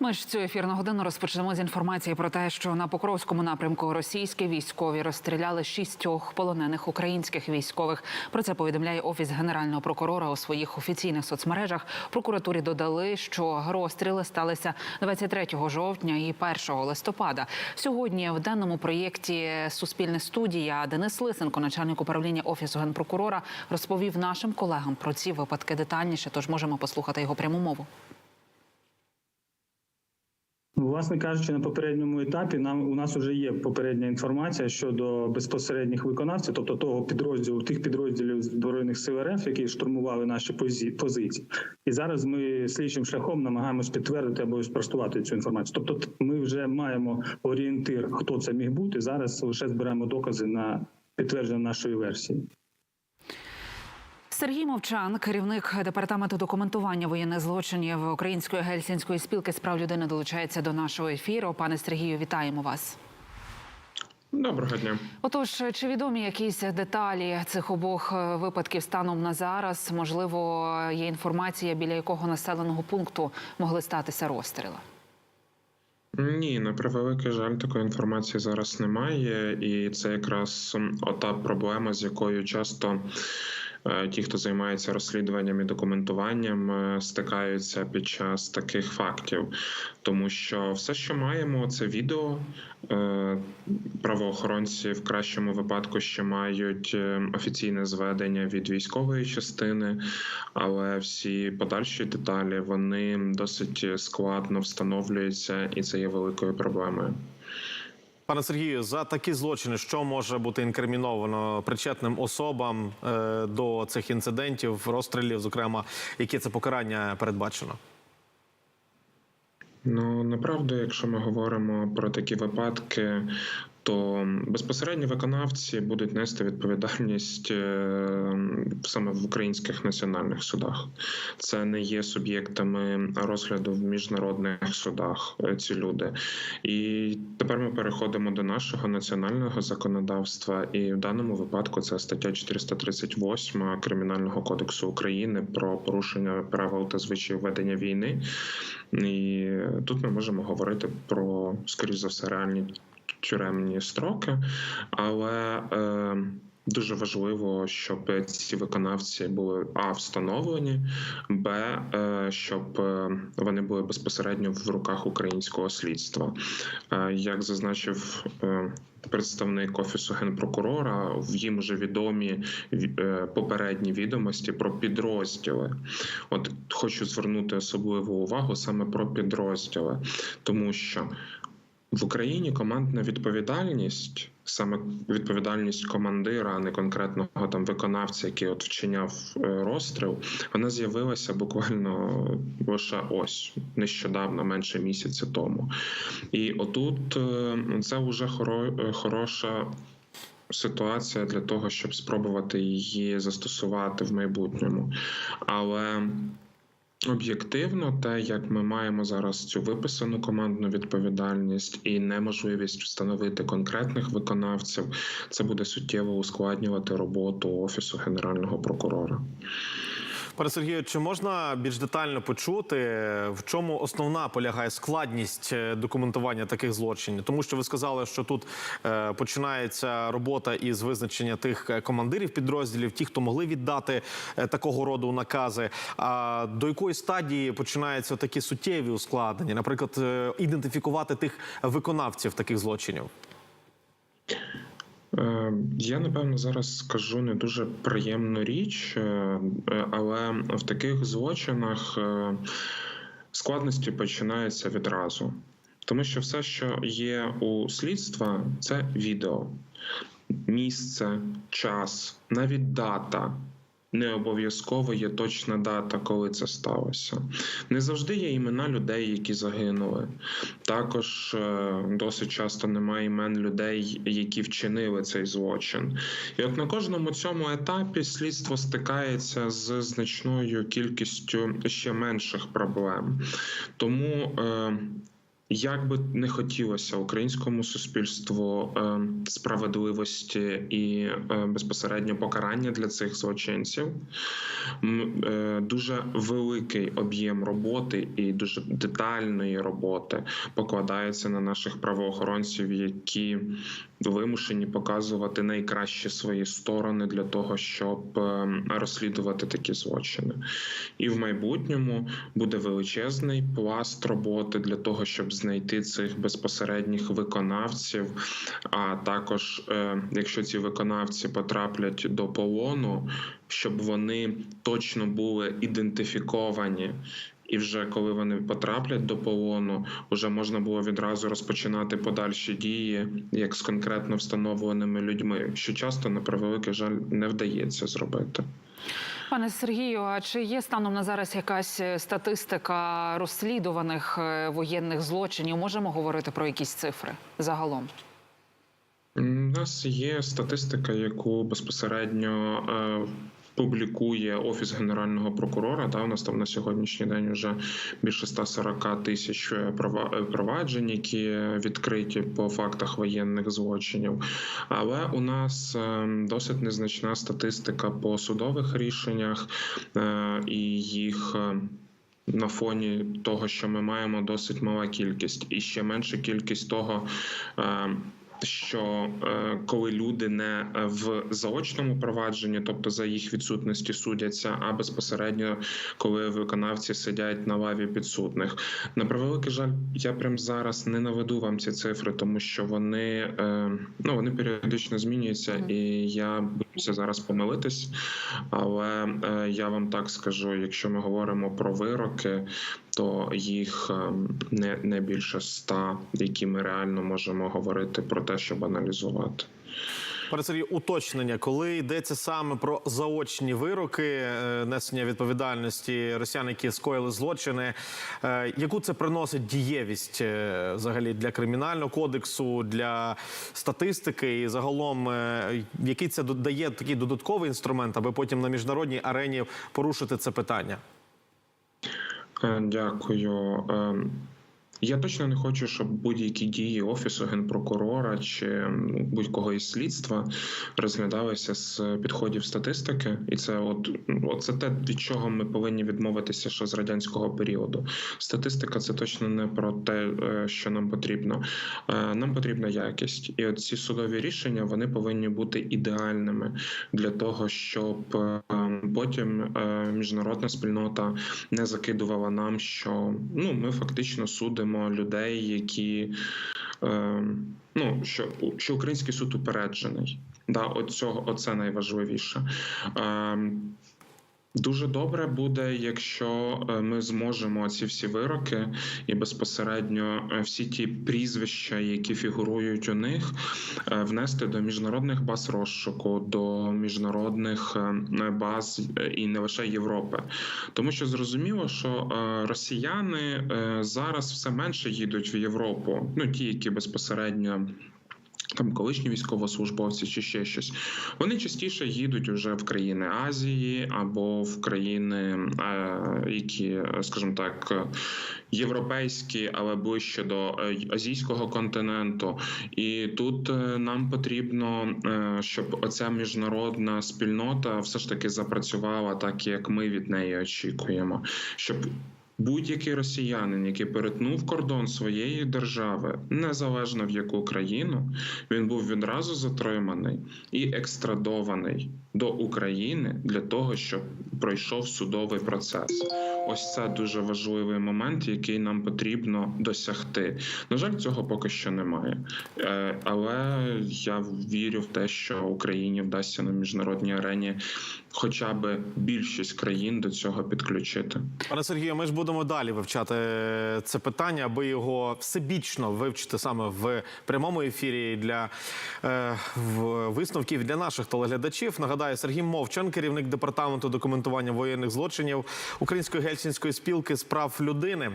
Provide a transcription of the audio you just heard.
Ми ж цю ефірну годину розпочнемо з інформації про те, що на Покровському напрямку російські військові розстріляли шістьох полонених українських військових. Про це повідомляє офіс генерального прокурора у своїх офіційних соцмережах. Прокуратурі додали, що розстріли сталися 23 жовтня і 1 листопада. Сьогодні в даному проєкті Суспільне студія Денис Лисенко, начальник управління офісу генпрокурора, розповів нашим колегам про ці випадки детальніше. Тож можемо послухати його пряму мову. Ну, Власне кажучи, на попередньому етапі нам у нас вже є попередня інформація щодо безпосередніх виконавців, тобто того підрозділу, тих підрозділів збройних сил РФ, які штурмували наші позиції. І зараз ми слідчим шляхом намагаємось підтвердити або спростувати цю інформацію. Тобто, ми вже маємо орієнтир, хто це міг бути. Зараз лише збираємо докази на підтвердження нашої версії. Сергій Мовчан, керівник департаменту документування воєнних злочинів Української гельсінської спілки з прав людини, долучається до нашого ефіру. Пане Сергію, вітаємо вас. Доброго дня. Отож, чи відомі якісь деталі цих обох е, випадків станом на зараз? Можливо, є інформація, біля якого населеного пункту могли статися розстріли? Ні, на превеликий жаль, такої інформації зараз немає, і це якраз ота проблема, з якою часто ті, хто займається розслідуванням і документуванням, е, стикаються під час таких фактів, тому що все, що маємо, це відео. Е, Правоохоронці в кращому випадку ще мають е, офіційне зведення від військової частини, але всі подальші деталі вони досить складно встановлюються, і це є великою проблемою. Пане Сергію, за такі злочини, що може бути інкриміновано причетним особам е, до цих інцидентів, розстрілів, зокрема, які це покарання передбачено? Ну направду, якщо ми говоримо про такі випадки, то безпосередньо виконавці будуть нести відповідальність е, саме в українських національних судах. Це не є суб'єктами розгляду в міжнародних судах. е, Ці люди, і тепер ми переходимо до нашого національного законодавства, і в даному випадку це стаття 438 кримінального кодексу України про порушення правил та звичаїв ведення війни. І тут ми можемо говорити про, скоріш за все, реальні тюремні строки, але е, дуже важливо, щоб ці виконавці були а встановлені, б е, щоб е, вони були безпосередньо в руках українського слідства. Е, як зазначив е, представник офісу генпрокурора, в їм вже відомі е, попередні відомості про підрозділи. От хочу звернути особливу увагу саме про підрозділи, тому що в Україні командна відповідальність, саме відповідальність командира, а не конкретного там виконавця, який от вчиняв е, розстріл, вона з'явилася буквально лише ось нещодавно, менше місяця тому. І отут е, це вже хоро- е, хороша. Ситуація для того, щоб спробувати її застосувати в майбутньому, але Об'єктивно, те, як ми маємо зараз цю виписану командну відповідальність і неможливість встановити конкретних виконавців, це буде суттєво ускладнювати роботу офісу генерального прокурора. Пане Сергію, чи можна більш детально почути, в чому основна полягає складність е, документування таких злочинів? Тому що ви сказали, що тут е, починається робота із визначення тих е, командирів підрозділів, ті, хто могли віддати такого роду накази. А до якої стадії починаються такі суттєві ускладнення, наприклад, ідентифікувати тих виконавців таких злочинів? Е, Я напевно зараз скажу не дуже приємну річ, е, е, але в таких злочинах складності починаються відразу. Тому що все, що є у слідства, це відео, місце, час, навіть дата. Не обов'язково є точна дата, коли це сталося. Не завжди є імена людей, які загинули. Також е, досить часто немає імен людей, які вчинили цей злочин. І от на кожному цьому етапі слідство стикається з значною кількістю ще менших проблем. Тому е, Як би не хотілося українському суспільству е, справедливості і е, безпосередньо покарання для цих злочинців, е, дуже великий об'єм роботи і дуже детальної роботи покладається на наших правоохоронців, які вимушені показувати найкращі свої сторони для того, щоб е, розслідувати такі злочини. І в майбутньому буде величезний пласт роботи для того, щоб знайти цих безпосередніх виконавців. А також, е, якщо ці виконавці потраплять до полону, щоб вони точно були ідентифіковані. І вже коли вони потраплять до полону, вже можна було відразу розпочинати подальші дії, як з конкретно встановленими людьми, що часто на превеликий жаль не вдається зробити. Пане Сергію, а чи є станом на зараз якась е, статистика розслідуваних е, воєнних злочинів? Можемо говорити про якісь цифри загалом? У нас є статистика, яку безпосередньо е, публікує офіс генерального прокурора. Да, у нас там на сьогоднішній день вже більше 140 тисяч е, проваджень, які відкриті по фактах воєнних злочинів. Але у нас е, досить незначна статистика по судових рішеннях е, і їх. е, на фоні того, що ми маємо досить мала кількість, і ще менша кількість того, е, що е, коли люди не в заочному провадженні, тобто за їх відсутності судяться, а безпосередньо коли виконавці сидять на лаві підсудних. На превеликий жаль, я прям зараз не наведу вам ці цифри, тому що вони е, ну вони періодично змінюються, і я боюся зараз помилитись. Але е, я вам так скажу: якщо ми говоримо про вироки, то їх е, не, не більше ста, які ми реально можемо говорити про те, щоб аналізувати. Пане уточнення, коли йдеться саме про заочні вироки, е, несення відповідальності росіян, які скоїли злочини, е, яку це приносить дієвість е, взагалі для кримінального кодексу, для статистики, і загалом який це додає такий додатковий інструмент, аби потім на міжнародній арені порушити це питання? Дякую. Я точно не хочу, щоб будь-які дії офісу генпрокурора чи будь-кого із слідства розглядалися з підходів статистики, і це от, от це те, від чого ми повинні відмовитися ще з радянського періоду. Статистика це точно не про те, е, що нам потрібно. Е, Нам потрібна якість, і от ці судові рішення вони повинні бути ідеальними для того, щоб е, потім міжнародна спільнота не закидувала нам, що ну ми фактично судимо людей, які е, ну що, що український суд упереджений. Да, от цього оце найважливіше. Е, Дуже добре буде, якщо е, ми зможемо ці всі вироки і безпосередньо е, всі ті прізвища, які фігурують у них, е, внести до міжнародних баз розшуку, до міжнародних баз і не лише Європи, тому що зрозуміло, що росіяни зараз все менше їдуть в Європу. Ну ті, які безпосередньо. Там колишні військовослужбовці чи ще щось. Вони частіше їдуть уже в країни Азії або в країни, е, які, скажімо так, європейські, але ближче до е, азійського континенту. І тут е, нам потрібно, щоб оця міжнародна спільнота все ж таки запрацювала так, як ми від неї очікуємо, щоб Будь-який росіянин, який перетнув кордон своєї держави, незалежно в яку країну, він був відразу затриманий і екстрадований до України для того, щоб пройшов судовий процес. Ось це дуже важливий момент, який нам потрібно досягти. На жаль, цього поки що немає. Е, Але я вірю в те, що Україні вдасться на міжнародній арені хоча б більшість країн до цього підключити. Пане Сергію, ми ж будемо далі вивчати це питання, аби його всебічно вивчити саме в прямому ефірі для е, висновків для наших телеглядачів. Нагадаю, Сергій Мовчан, керівник департаменту документування воєнних злочинів Української гельсінської спілки з прав людини.